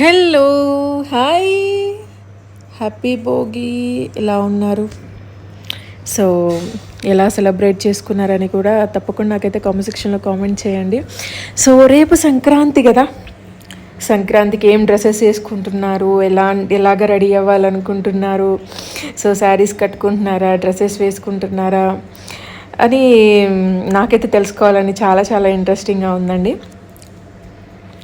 Hello hi. Happy Bhogi. ఎలా ఉన్నారు? So ఎలా సెలబ్రేట్ చేసుకున్నారని కూడా తప్పకుండా నాకైతే కామెంట్ సెక్షన్లో కామెంట్ చేయండి. సో రేపు సంక్రాంతి కదా. సంక్రాంతికి ఏం డ్రెస్సెస్ వేసుకుంటున్నారు? ఎలా ఎలాగ రెడీ అవ్వాలనుకుంటున్నారు? సో శారీస్ కట్టుకుంటున్నారా? డ్రెస్సెస్ వేసుకుంటున్నారా? అని నాకైతే తెలుసుకోవాలని చాలా చాలా ఇంట్రెస్టింగ్గా ఉందండి.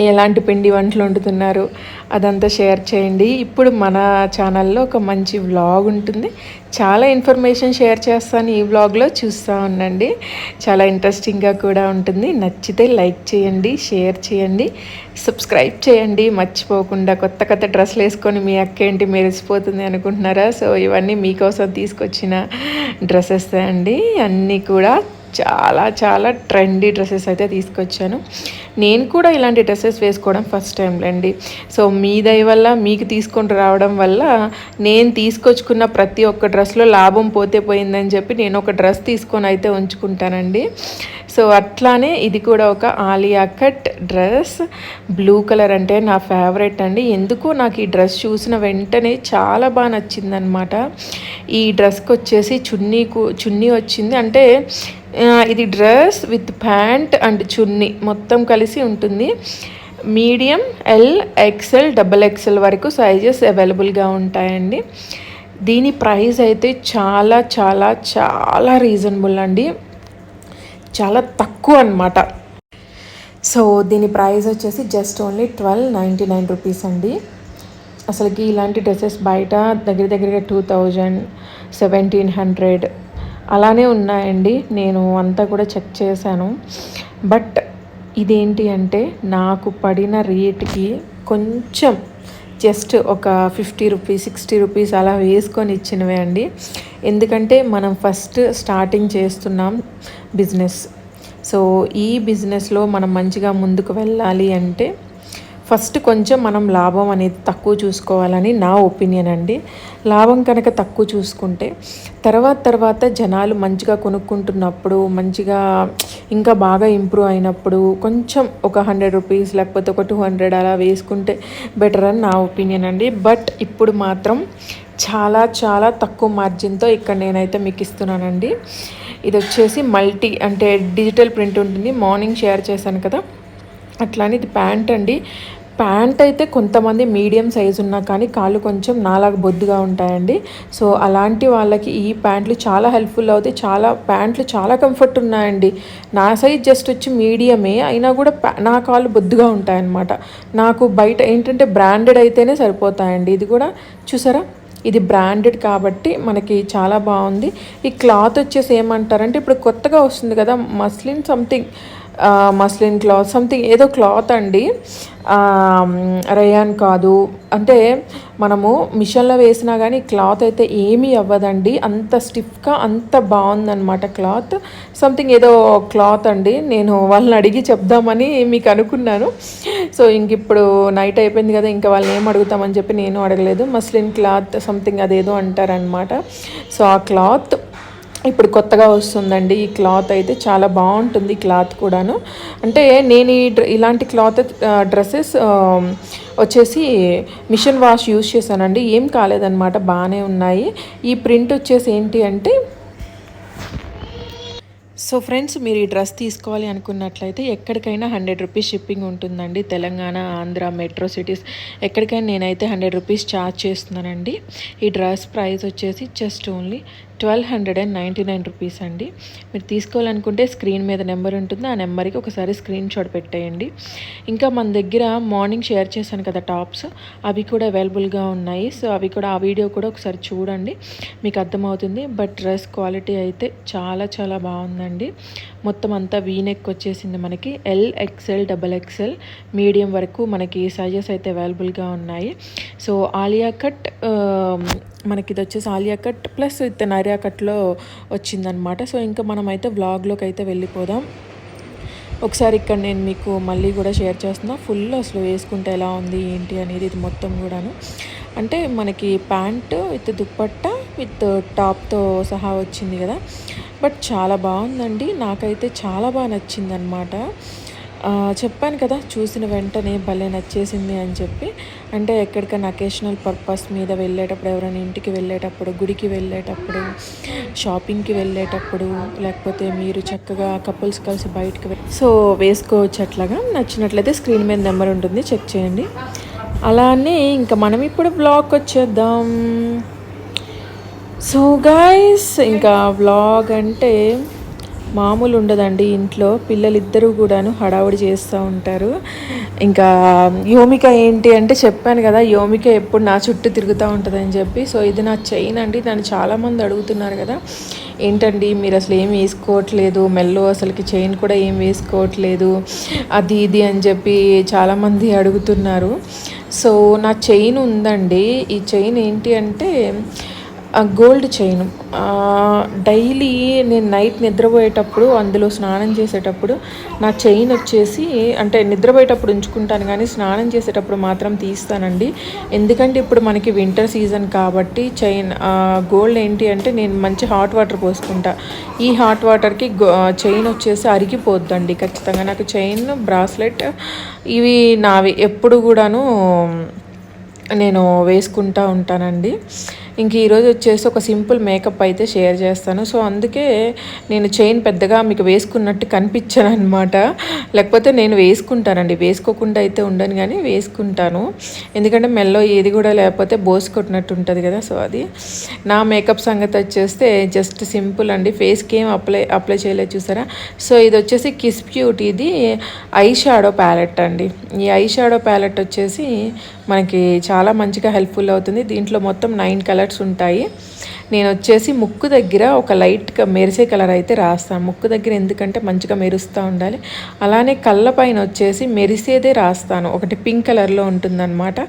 ఎలాంటి పిండి వంటలు వండుతున్నారు అదంతా షేర్ చేయండి. ఇప్పుడు మన ఛానల్లో ఒక మంచి వ్లాగ్ ఉంటుంది. చాలా ఇన్ఫర్మేషన్ షేర్ చేస్తాను ఈ వ్లాగ్లో. చూస్తూ ఉండండి. చాలా ఇంట్రెస్టింగ్గా కూడా ఉంటుంది. నచ్చితే లైక్ చేయండి షేర్ చేయండి సబ్స్క్రైబ్ చేయండి. మర్చిపోకుండా కొత్త కొత్త డ్రెస్సులు వేసుకొని మీ అక్క ఏంటి మెరిసిపోతుంది అనుకుంటున్నారా? సో ఇవన్నీ మీకోసం తీసుకొచ్చిన డ్రెస్సెస్ అండి. అన్నీ కూడా చాలా చాలా ట్రెండీ డ్రెస్సెస్ అయితే తీసుకొచ్చాను. నేను కూడా ఇలాంటి డ్రెస్సెస్ వేసుకోవడం ఫస్ట్ టైం లేండి సో మీ దయ వల్ల మీకు తీసుకొని రావడం వల్ల నేను తీసుకొచ్చుకున్న ప్రతి ఒక్క డ్రెస్లో లాభం పోతే పోయిందని చెప్పి నేను ఒక డ్రెస్ తీసుకొని అయితే ఉంచుకుంటానండి. సో అట్లానే ఇది కూడా ఒక Alia cut dress blue colour అంటే నా ఫేవరెట్ అండి. ఎందుకు నాకు ఈ డ్రెస్ చూసిన వెంటనే చాలా బాగా నచ్చిందనమాట ఈ డ్రెస్కి వచ్చేసి చున్నీ చున్నీ వచ్చింది. అంటే ఇది డ్రెస్ విత్ ప్యాంట్ అండ్ చున్నీ మొత్తం కలిసి ఉంటుంది. Medium L XL double XL వరకు సైజెస్ అవైలబుల్గా ఉంటాయండి. దీని ప్రైస్ అయితే చాలా చాలా చాలా రీజనబుల్ అండి. చాలా తక్కువ అనమాట సో దీని ప్రైస్ వచ్చేసి just only twelve ninety nine rupees అండి. అసలుకి ఇలాంటి డ్రెస్సెస్ బయట దగ్గర దగ్గరగా టూ థౌజండ్ సెవెంటీన్ హండ్రెడ్ అలానే ఉన్నాయండి. నేను అంతా కూడా చెక్ చేశాను. బట్ ఇదేంటి అంటే నాకు పడిన రేట్కి కొంచెం జస్ట్ ఒక ఫిఫ్టీ రూపీస్ సిక్స్టీ రూపీస్ అలా వేసుకొని ఇచ్చినవే అండి. ఎందుకంటే మనం ఫస్ట్ స్టార్టింగ్ చేస్తున్నాం బిజినెస్. సో ఈ బిజినెస్లో మనం మంచిగా ముందుకు వెళ్ళాలి అంటే ఫస్ట్ కొంచెం మనం లాభం అనేది తక్కువ చూసుకోవాలని నా ఒపీనియన్ అండి. లాభం కనుక తక్కువ చూసుకుంటే తర్వాత తర్వాత జనాలు మంచిగా కొనుక్కుంటున్నప్పుడు మంచిగా ఇంకా బాగా ఇంప్రూవ్ అయినప్పుడు కొంచెం ఒక హండ్రెడ్ రూపీస్ లేకపోతే ఒక టూ హండ్రెడ్ అలా వేసుకుంటే బెటర్ అని నా ఒపీనియన్ అండి. బట్ ఇప్పుడు మాత్రం చాలా చాలా తక్కువ మార్జిన్తో ఇక్కడ నేనైతే మీకు ఇస్తున్నానండి. ఇది వచ్చేసి మల్టీ అంటే డిజిటల్ ప్రింట్ ఉంటుంది. మార్నింగ్ షేర్ చేశాను కదా. అట్లానే ఇది ప్యాంట్ అండి. ప్యాంట్ అయితే కొంతమంది మీడియం సైజు ఉన్నా కానీ కాళ్ళు కొంచెం నాలాగా బొద్దుగా ఉంటాయండి. సో అలాంటి వాళ్ళకి ఈ ప్యాంట్లు చాలా హెల్ప్ఫుల్ అవుతాయి. చాలా ప్యాంట్లు చాలా కంఫర్ట్ ఉన్నాయండి. నా సైజ్ జస్ట్ వచ్చి మీడియమే. అయినా కూడా నా కాళ్ళు బొద్దుగా ఉంటాయన్నమాట. నాకు బయట ఏంటంటే బ్రాండెడ్ అయితేనే సరిపోతాయండి. ఇది కూడా చూసారా? ఇది బ్రాండెడ్ కాబట్టి మనకి చాలా బాగుంది. ఈ క్లాత్ వచ్చేసి ఏమంటారంటే ఇప్పుడు కొత్తగా వస్తుంది కదా muslin something. Muslin cloth something ఏదో క్లాత్ అండి. రయాన్ కాదు. అంటే మనము మిషన్లో వేసినా కానీ క్లాత్ అయితే ఏమీ అవ్వదండి. అంత స్టిఫ్గా అంత బాగుందన్నమాట క్లాత్ సంథింగ్ ఏదో క్లాత్ అండి. నేను వాళ్ళని అడిగి చెప్దామని మీకు అనుకున్నాను. సో ఇంక ఇప్పుడు నైట్ అయిపోయింది కదా ఇంకా వాళ్ళని ఏం అడుగుతామని చెప్పి నేను అడగలేదు. మస్లిన్ క్లాత్ సంథింగ్ అదేదో అంటారనమాట సో ఆ క్లాత్ ఇప్పుడు కొత్తగా వస్తుందండి. ఈ క్లాత్ అయితే చాలా బాగుంటుంది క్లాత్ కూడాను. అంటే నేను ఈ ఇలాంటి క్లాత్ డ్రెస్సెస్ వచ్చేసి మిషన్ వాష్ యూజ్ చేశానండి. ఏం కాలేదన్నమాట బాగానే ఉన్నాయి. ఈ ప్రింట్ వచ్చేసి ఏంటి అంటే సో ఫ్రెండ్స్ మీరు ఈ డ్రెస్ తీసుకోవాలి అనుకున్నట్లయితే ఎక్కడికైనా హండ్రెడ్ రూపీస్ షిప్పింగ్ ఉంటుందండి. తెలంగాణ ఆంధ్ర మెట్రో సిటీస్ ఎక్కడికైనా నేనైతే హండ్రెడ్ రూపీస్ ఛార్జ్ చేస్తున్నానండి. ఈ డ్రెస్ ప్రైస్ వచ్చేసి just only twelve hundred and ninety nine rupees అండి. మీరు తీసుకోవాలనుకుంటే స్క్రీన్ మీద నెంబర్ ఉంటుంది. ఆ నెంబర్కి ఒకసారి స్క్రీన్ షాట్ పెట్టేయండి. ఇంకా మన దగ్గర మార్నింగ్ షేర్ చేశాను కదా టాప్స్. అవి కూడా అవైలబుల్గా ఉన్నాయి. సో అవి కూడా ఆ వీడియో కూడా ఒకసారి చూడండి. మీకు అర్థమవుతుంది. బట్ డ్రెస్ క్వాలిటీ అయితే చాలా చాలా బాగుందండి. మొత్తం అంతా వీనెక్ వచ్చేసింది మనకి. L XL double XL medium వరకు మనకి సైజెస్ అయితే అవైలబుల్గా ఉన్నాయి. సో ఆలియా కట్ మనకి ఇది వచ్చేసి ఆలియా కట్ ప్లస్ ఇత నరియా కట్లో వచ్చిందనమాట సో ఇంకా మనమైతే వ్లాగ్లోకి అయితే వెళ్ళిపోదాం. ఒకసారి ఇక్కడ నేను మీకు మళ్ళీ కూడా షేర్ చేస్తున్నా. ఫుల్ అసలు వేసుకుంటే ఎలా ఉంది ఏంటి అనేది ఇది మొత్తం కూడాను. అంటే మనకి ప్యాంటు విత్ దుప్పట్ట విత్ టాప్తో సహా వచ్చింది కదా. బట్ చాలా బాగుందండి. నాకైతే చాలా బాగా నచ్చింది అనమాట చెప్పాను కదా చూసిన వెంటనే భలే నచ్చేసింది అని చెప్పి. అంటే ఎక్కడికైనా అకేషనల్ పర్పస్ మీద వెళ్ళేటప్పుడు ఎవరైనా ఇంటికి వెళ్ళేటప్పుడు గుడికి వెళ్ళేటప్పుడు షాపింగ్కి వెళ్ళేటప్పుడు లేకపోతే మీరు చక్కగా కపుల్స్ కలిసి బయటకు సో వేసుకోవచ్చు అట్లాగా. నచ్చినట్లయితే స్క్రీన్ మీద నెంబర్ ఉంటుంది చెక్ చేయండి. అలానే ఇంకా మనం ఇప్పుడు బ్లాగ్ వచ్చేద్దాం. సో గాయస్ ఇంకా వ్లాగ్ అంటే మామూలు ఉండదండి ఇంట్లో. పిల్లలిద్దరూ కూడాను హడావుడి చేస్తూ ఉంటారు. ఇంకా యోమిక ఏంటి అంటే చెప్పాను కదా యోమిక ఎప్పుడు నా చుట్టూ తిరుగుతూ ఉంటుందని చెప్పి. సో ఇది నా చైన్ అండి. నన్ను చాలామంది అడుగుతున్నారు కదా ఏంటండి మీరు అసలు ఏం వేసుకోవట్లేదు? మెల్లో అసలుకి చైన్ కూడా ఏం వేసుకోవట్లేదు? అది ఇది అని చెప్పి చాలామంది అడుగుతున్నారు. సో నా చైన్ ఉందండి. ఈ చైన్ ఏంటి అంటే గోల్డ్ చైన్. డైలీ నేను నైట్ నిద్రపోయేటప్పుడు అందులో స్నానం చేసేటప్పుడు నా చైన్ వచ్చేసి అంటే నిద్రపోయేటప్పుడు ఉంచుకుంటాను కానీ స్నానం చేసేటప్పుడు మాత్రం తీస్తానండి. ఎందుకంటే ఇప్పుడు మనకి వింటర్ సీజన్ కాబట్టి చైన్ గోల్డ్ ఏంటి అంటే నేను మంచి హాట్ వాటర్ పోసుకుంటా. ఈ హాట్ వాటర్కి చైన్ వచ్చేసి అరిగిపోద్దండి ఖచ్చితంగా. నాకు చైన్ బ్రాస్లెట్ ఇవి నావి ఎప్పుడు కూడాను నేను వేసుకుంటా ఉంటానండి. ఇంక ఈరోజు వచ్చేసి ఒక సింపుల్ మేకప్ అయితే షేర్ చేస్తాను. సో అందుకే నేను చైన్ పెద్దగా మీకు వేసుకున్నట్టు కనిపించాను అనమాట లేకపోతే నేను వేసుకుంటానండి. వేసుకోకుండా అయితే ఉండను కానీ వేసుకుంటాను. ఎందుకంటే మెల్లో ఏది కూడా లేకపోతే బోస్ కొట్టినట్టు ఉంటుంది కదా. సో అది నా మేకప్ సంగతి వచ్చేస్తే జస్ట్ సింపుల్ అండి. ఫేస్కి ఏం అప్లై అప్లై చేయలేదు చూసారా? సో ఇది వచ్చేసి కిస్ బ్యూటీ. ఇది ఐ షాడో ప్యాలెట్ అండి. ఈ ఐ షాడో ప్యాలెట్ వచ్చేసి మనకి చాలా మంచిగా హెల్ప్ఫుల్ అవుతుంది. దీంట్లో మొత్తం నైన్ కలర్స్ ఉంటాయి. నేను వచ్చేసి ముక్కు దగ్గర ఒక లైట్గా మెరిసే కలర్ అయితే రాస్తాను. ముక్కు దగ్గర ఎందుకంటే మంచిగా మెరుస్తూ ఉండాలి. అలానే కళ్ళ పైన వచ్చేసి మెరిసేదే రాస్తాను. ఒకటి పింక్ కలర్లో ఉంటుందన్నమాట.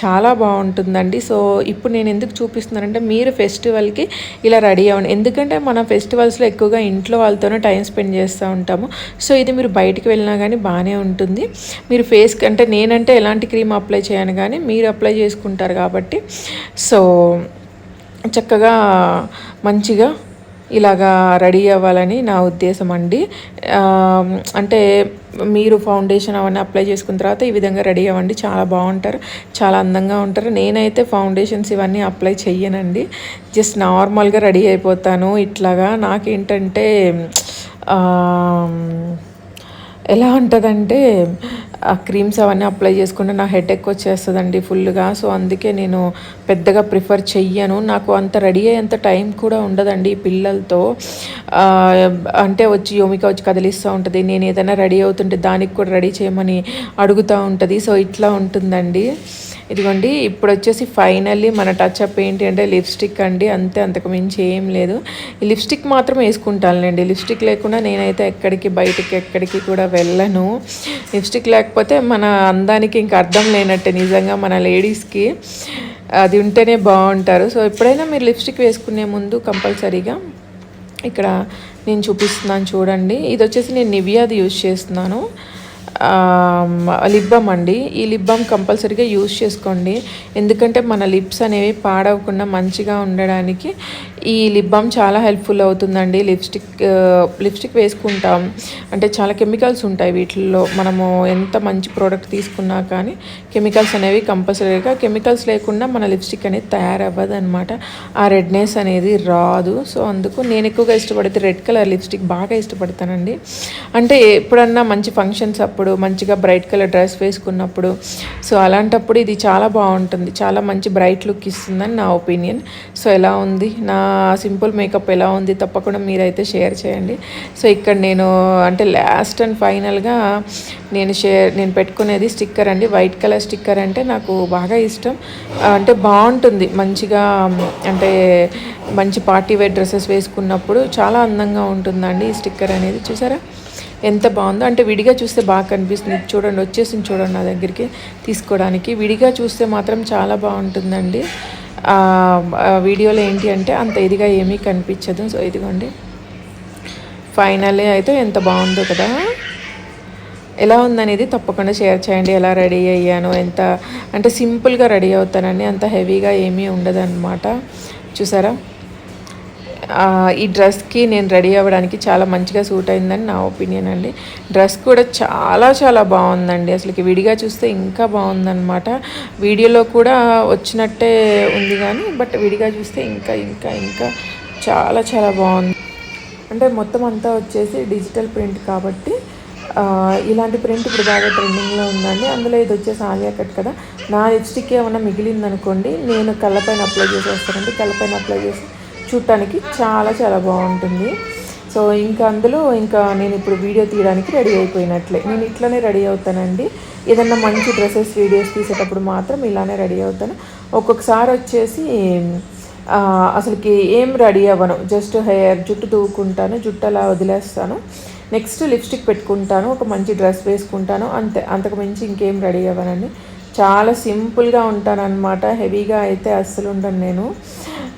చాలా బాగుంటుందండి. సో ఇప్పుడు నేను ఎందుకు చూపిస్తున్నానంటే మీరు ఫెస్టివల్కి ఇలా రెడీ అవ్వండి. ఎందుకంటే మన ఫెస్టివల్స్లో ఎక్కువగా ఇంట్లో వాళ్ళతోనే టైం స్పెండ్ చేస్తూ ఉంటాము. సో ఇది మీరు బయటికి వెళ్ళినా కానీ బాగానే ఉంటుంది. మీరు ఫేస్ అంటే నేనంటే ఎలాంటి క్రీమ్ అప్లై చేయను కానీ మీరు అప్లై చేసుకుంటారు కాబట్టి. సో చక్కగా మంచిగా ఇలాగా రెడీ అవ్వాలని నా ఉద్దేశం అండి. అంటే మీరు ఫౌండేషన్ అవన్నీ అప్లై చేసుకున్న తర్వాత ఈ విధంగా రెడీ అవ్వండి. చాలా బాగుంటారు చాలా అందంగా ఉంటారు. నేనైతే ఫౌండేషన్స్ ఇవన్నీ అప్లై చెయ్యనండి. జస్ట్ నార్మల్గా రెడీ అయిపోతాను. ఇట్లాగా నాకేంటంటే ఆ, ఎలా ఉంటుందంటే ఆ క్రీమ్స్ అవన్నీ అప్లై చేసుకుంటే నా హెడ్ ఎక్ వచ్చేస్తుందండి ఫుల్గా సో అందుకే నేను పెద్దగా ప్రిఫర్ చెయ్యను. నాకు అంత రెడీ అయ్యేంత టైం కూడా ఉండదండి పిల్లలతో. అంటే వచ్చి యోమిక వచ్చి కదిలిస్తూ ఉంటుంది. నేను ఏదైనా రెడీ అవుతుంటే దానికి కూడా రెడీ చేయమని అడుగుతూ ఉంటుంది. సో ఇట్లా ఉంటుందండి. ఇదిగోండి ఇప్పుడు వచ్చేసి ఫైనల్లీ మన టచ్ అప్ ఏంటి అంటే లిప్స్టిక్ అండి. అంతే అంతకు మించి ఏం లేదు. ఈ లిప్స్టిక్ మాత్రం వేసుకుంటానులేండి. లిప్స్టిక్ లేకుండా నేనైతే ఎక్కడికి బయటికి ఎక్కడికి కూడా వెళ్ళను. లిప్స్టిక్ లేకపోతే మన అందానికి ఇంకా అర్థం లేనట్టే నిజంగా మన లేడీస్కి. అది ఉంటేనే బాగుంటారు. సో ఎప్పుడైనా మీరు లిప్స్టిక్ వేసుకునే ముందు కంపల్సరీగా ఇక్కడ నేను చూపిస్తున్నాను చూడండి. ఇది వచ్చేసి నేను నివియాది యూజ్ చేస్తున్నాను. లిబ్బమ్ అండి. ఈ లిబ్బమ్ కంపల్సరీగా యూజ్ చేసుకోండి. ఎందుకంటే మన లిప్స్ అనేవి పాడవకుండా మంచిగా ఉండడానికి ఈ లిబ్బమ్ చాలా హెల్ప్ఫుల్ అవుతుందండి. లిప్స్టిక్ లిప్స్టిక్ వేసుకుంటాం. అంటే చాలా కెమికల్స్ ఉంటాయి వీటిల్లో. మనము ఎంత మంచి ప్రోడక్ట్ తీసుకున్నా కానీ కెమికల్స్ అనేవి కంపల్సరీగా కెమికల్స్ లేకుండా మన లిప్స్టిక్ అనేది తయారవ్వదు అనమాట ఆ రెడ్నెస్ అనేది రాదు. సో అందుకు నేను ఎక్కువగా ఇష్టపడితే రెడ్ కలర్ లిప్స్టిక్ బాగా ఇష్టపడతానండి. అంటే ఎప్పుడన్నా మంచి ఫంక్షన్స్ అప్పుడు మంచిగా బ్రైట్ కలర్ డ్రెస్ వేసుకున్నప్పుడు. సో అలాంటప్పుడు ఇది చాలా బాగుంటుంది. చాలా మంచి బ్రైట్ లుక్ ఇస్తుందని నా ఒపీనియన్ సో ఎలా ఉంది? నా సింపుల్ మేకప్ ఎలా ఉంది? తప్పకుండా మీరైతే షేర్ చేయండి. సో ఇక్కడ నేను అంటే లాస్ట్ అండ్ ఫైనల్గా నేను షేర్ నేను పెట్టుకునేది స్టిక్కర్ అండి. వైట్ కలర్ స్టిక్కర్ అంటే నాకు బాగా ఇష్టం. అంటే బాగుంటుంది. మంచిగా అంటే మంచి పార్టీ వేర్ డ్రెస్సెస్ వేసుకున్నప్పుడు చాలా అందంగా ఉంటుందండి ఈ స్టిక్కర్ అనేది. చూసారా? ఎంత బాగుందో. అంటే విడిగా చూస్తే బాగా కనిపిస్తుంది. చూడండి వచ్చేసింది చూడండి నా దగ్గరికి తీసుకోవడానికి. విడిగా చూస్తే మాత్రం చాలా బాగుంటుందండి. వీడియోలో ఏంటి అంటే అంత ఇదిగా ఏమీ కనిపించదు. సో ఇదిగోండి. ఫైనల్లీ అయితే ఎంత బాగుందో కదా. ఎలా ఉందనేది తప్పకుండా షేర్ చేయండి. ఎలా రెడీ అయ్యాను ఎంత అంటే సింపుల్గా రెడీ అవుతానండి అంత హెవీగా ఏమీ ఉండదన్నమాట. చూసారా? ఈ డ్రెస్కి నేను రెడీ అవ్వడానికి చాలా మంచిగా సూట్ అయిందని నా ఒపీనియన్ అండి. డ్రెస్ కూడా చాలా చాలా బాగుందండి. అసలుకి విడిగా చూస్తే ఇంకా బాగుందన్నమాట. వీడియోలో కూడా వచ్చినట్టే ఉంది కానీ బట్ విడిగా చూస్తే ఇంకా ఇంకా ఇంకా చాలా చాలా బాగుంది. అంటే మొత్తం అంతా వచ్చేసి డిజిటల్ ప్రింట్ కాబట్టి ఇలాంటి ప్రింట్ ఇప్పుడు బాగా ట్రెండింగ్లో ఉందండి. అందులో ఇది వచ్చేసి ఆలియా కట్ కదా. నా లిప్స్టిక్ ఏమైనా మిగిలిందనుకోండి నేను కళ్ళపైన అప్లై చేసేస్తానండి. కళ్ళపైన అప్లై చేసి చూడటానికి చాలా చాలా బాగుంటుంది. సో ఇంకా అందులో ఇంకా నేను ఇప్పుడు వీడియో తీయడానికి రెడీ అయిపోయినట్లే. నేను ఇట్లానే రెడీ అవుతానండి. ఏదన్నా మంచి డ్రెస్సెస్ వీడియోస్ తీసేటప్పుడు మాత్రం ఇలానే రెడీ అవుతాను. ఒక్కొక్కసారి వచ్చేసి అసలుకి ఏం రెడీ అవ్వను. జస్ట్ హెయిర్ జుట్టు దూకుంటాను జుట్టు అలా వదిలేస్తాను. నెక్స్ట్ లిప్స్టిక్ పెట్టుకుంటాను ఒక మంచి డ్రెస్ వేసుకుంటాను. అంతే అంతకు మించి ఇంకేం రెడీ అవ్వనండి. చాలా సింపుల్గా ఉంటానన్నమాట. హెవీగా అయితే అస్సలు ఉండను నేను.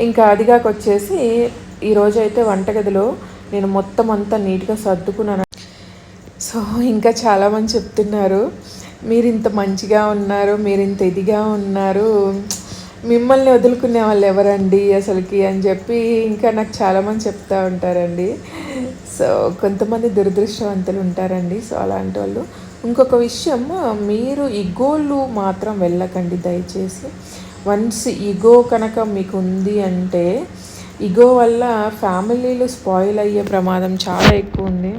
ఇంకా అదిగాక వచ్చేసి ఈరోజు అయితే వంటగదిలో నేను మొత్తం అంతా నీట్గా సర్దుకున్నాను. సో ఇంకా చాలామంది చెప్తున్నారు మీరు ఇంత మంచిగా ఉన్నారు మీరు ఇంత ఇదిగా ఉన్నారు మిమ్మల్ని వదులుకునే వాళ్ళు ఎవరండి అసలుకి? అని చెప్పి ఇంకా నాకు చాలామంది చెప్తా ఉంటారండి. సో కొంతమంది దురదృష్టవంతులు ఉంటారండి. సో అలాంటి వాళ్ళు. ఇంకొక విషయం మీరు ఇగోలు మాత్రం వెళ్ళకండి దయచేసి. వన్స్ ఈగో కనుక మీకు ఉంది అంటే ఈగో వల్ల ఫ్యామిలీలు స్పాయిల్ అయ్యే ప్రమాదం చాలా ఎక్కువ ఉంది.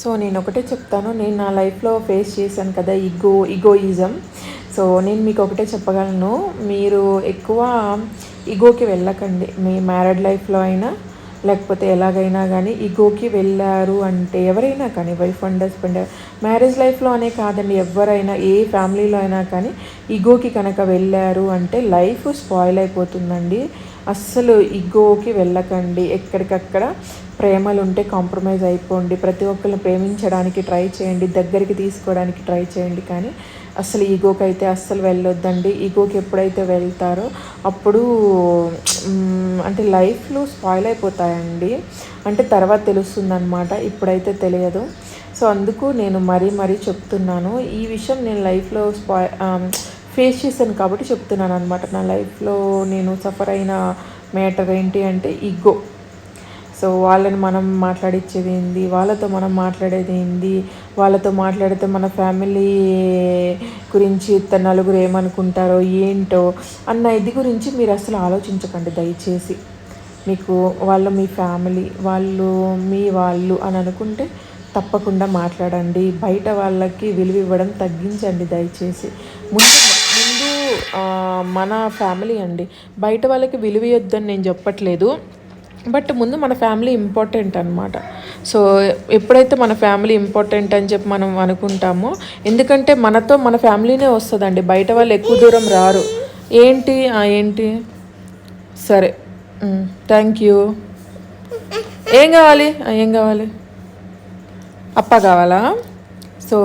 సో నేను ఒకటే చెప్తాను నేను నా లైఫ్లో ఫేస్ చేశాను కదా ఈగో ఈగోయిజం. సో నేను మీకు ఒకటే చెప్పగలను మీరు ఎక్కువ ఈగోకి వెళ్ళకండి. మీ మ్యారీడ్ లైఫ్లో అయినా లేకపోతే ఎలాగైనా కానీ ఈగోకి వెళ్ళారు అంటే ఎవరైనా కానీ వైఫ్ అండ్ హస్బెండ్ మ్యారేజ్ లైఫ్లో అనే కాదండి ఎవరైనా ఏ ఫ్యామిలీలో అయినా కానీ ఈగోకి కనుక వెళ్ళారు అంటే లైఫ్ స్పాయిల్ అయిపోతుందండి. అస్సలు ఈగోకి వెళ్ళకండి. ఎక్కడికక్కడ ప్రేమలు ఉంటే కాంప్రమైజ్ అయిపోండి. ప్రతి ఒక్కరిని ప్రేమించడానికి ట్రై చేయండి. దగ్గరికి తీసుకోవడానికి ట్రై చేయండి. కానీ అసలు ఈగోకి అయితే అస్సలు వెళ్ళొద్దండి. ఈగోకి ఎప్పుడైతే వెళ్తారో అప్పుడు అంటే లైఫ్లో స్పాయిల్ అయిపోతాయండి. అంటే తర్వాత తెలుస్తుంది అనమాట ఇప్పుడైతే తెలియదు. సో అందుకు నేను మరీ మరీ చెప్తున్నాను. ఈ విషయం నేను లైఫ్లో స్పాయి ఫేస్ చేశాను కాబట్టి చెప్తున్నాను అనమాట నా లైఫ్లో నేను సఫర్ అయిన మ్యాటర్ ఏంటి అంటే ఈగో. సో వాళ్ళని మనం మాట్లాడించేది ఏంది? వాళ్ళతో మనం మాట్లాడేది ఏంది? వాళ్ళతో మాట్లాడితే మన ఫ్యామిలీ గురించి తన నలుగురు ఏమనుకుంటారో ఏంటో అన్న ఇది గురించి మీరు అసలు ఆలోచించకండి దయచేసి. మీకు వాళ్ళు మీ ఫ్యామిలీ వాళ్ళు మీ వాళ్ళు అని అనుకుంటే తప్పకుండా మాట్లాడండి. బయట వాళ్ళకి విలువ ఇవ్వడం తగ్గించండి దయచేసి. ముందు ముందు మన ఫ్యామిలీ అండి. బయట వాళ్ళకి విలువ ఇవ్వద్దని నేను చెప్పట్లేదు. బట్ ముందు మన ఫ్యామిలీ ఇంపార్టెంట్ అనమాట సో ఎప్పుడైతే మన ఫ్యామిలీ ఇంపార్టెంట్ అని చెప్పి మనం అనుకుంటామో ఎందుకంటే మనతో మన ఫ్యామిలీనే వస్తుందండి. బయట వాళ్ళు ఎక్కువ దూరం రారు. ఏంటి? ఏంటి? సరే. థ్యాంక్ యూ ఏం కావాలి? ఏం కావాలి? అప్ప కావాలా? సో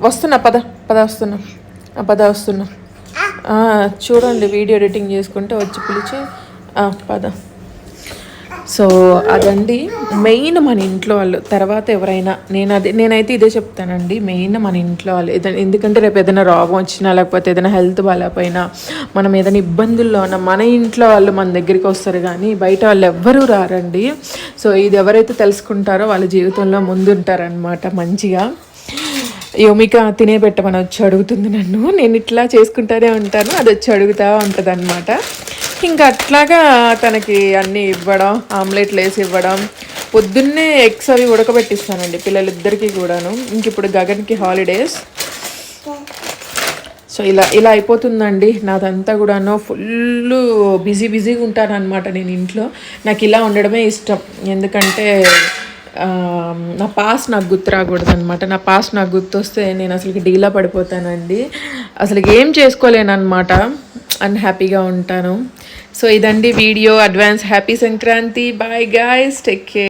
వస్తున్నా పద. పద వస్తున్నా. పద వస్తున్నా. చూడండి వీడియో ఎడిటింగ్ చేసుకుంటే వచ్చి పిలిచి పద. సో అదండి. మెయిన్ మన ఇంట్లో వాళ్ళు తర్వాత ఎవరైనా నేను అదే నేనైతే ఇదే చెప్తానండి. మెయిన్ మన ఇంట్లో వాళ్ళు ఏదైనా ఎందుకంటే రేపు ఏదైనా రోగం వచ్చినా లేకపోతే ఏదైనా హెల్త్ బాగాలేకపోయినా మనం ఏదైనా ఇబ్బందుల్లో ఉన్న మన ఇంట్లో వాళ్ళు మన దగ్గరికి వస్తారు కానీ బయట వాళ్ళు ఎవ్వరూ రారండి. సో ఇది ఎవరైతే తెలుసుకుంటారో వాళ్ళ జీవితంలో ముందుంటారనమాట మంచిగా. యోమిక తినే పెట్టమని వచ్చి అడుగుతుంది నన్ను. నేను ఇట్లా చేసుకుంటానే ఉంటాను అది వచ్చి అడుగుతూ ఉంటుంది అనమాట ఇంకా అట్లాగా తనకి అన్నీ ఇవ్వడం ఆమ్లెట్లు వేసి ఇవ్వడం పొద్దున్నే ఎగ్స్ అవి ఉడకబెట్టిస్తానండి పిల్లలిద్దరికీ కూడాను. ఇంక ఇప్పుడు గగన్కి హాలిడేస్. సో ఇలా ఇలా అయిపోతుందండి. నాదంతా కూడాను ఫుల్ బిజీ బిజీగా ఉంటాను అనమాట నేను ఇంట్లో. నాకు ఇలా ఉండడమే ఇష్టం. ఎందుకంటే నా పాస్ నాకు గుర్తు రాకూడదు అనమాట నా పాస్ నాకు గుర్తొస్తే నేను అసలుకి డీలా పడిపోతానండి. అసలు ఏం చేసుకోలేనమాట అన్హ్యాపీగా ఉంటాను. సో ఇదండి video advance happy Sankranti bye guys take care